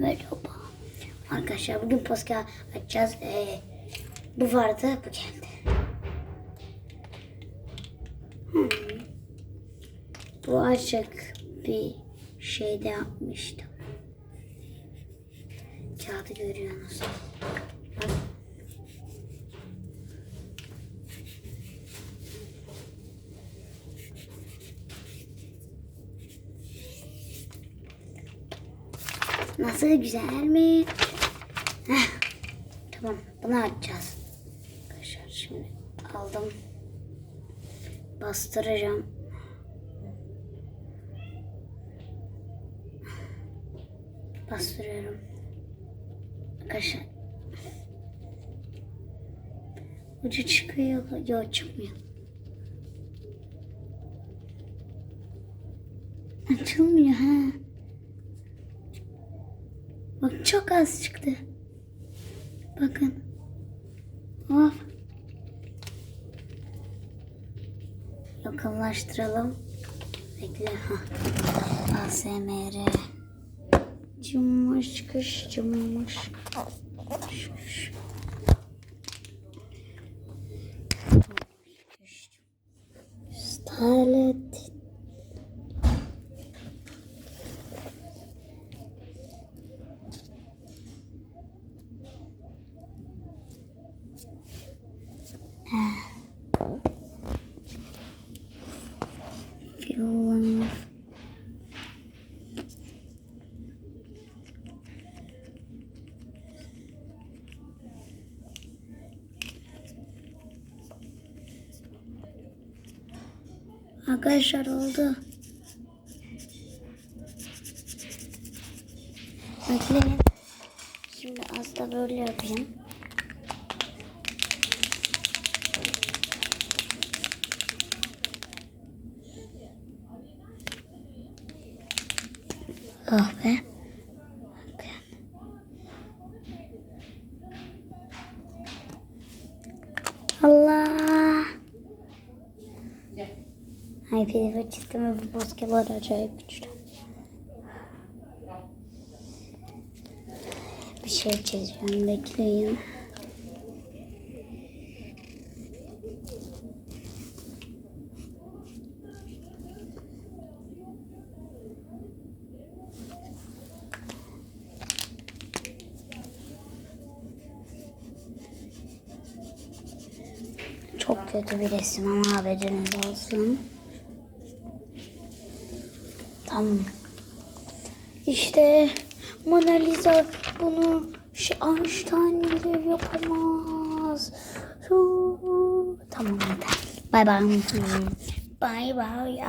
Merhaba. Arkadaşlar bugün Pascal açacağız. Ee, bu vardı, bu geldi. Hmm. Bu açık bir şeyde yapmıştım. Kağıdı görüyorsunuz. Nasıl güzel mi? Heh. Tamam bunu açacağız. Arkadaşlar şimdi aldım. Bastıracağım. Bastırıyorum. Arkadaşlar. Ucu çıkıyor. Yok çıkmıyor. Açılmıyor ha. Bak çok az çıktı. Bakın. Of. Yakınlaştıralım. Bekle. Hah. ASMR. Cummuş çıkış cummuş. Şuş. Feeling. Arkadaşlar oldu. Bekleyin. Şimdi az da böyle yapayım. Ah be. Allah. Ay pdf çizgimi bu basketbol acayip güçlü. Bir şey çizeceğim bekleyin. Çok kötü bir resim ama haberiniz olsun. Tamam. İşte Mona Lisa bunu Einstein bile yapamaz. Tamam yeter. Bay bay. Bay bay.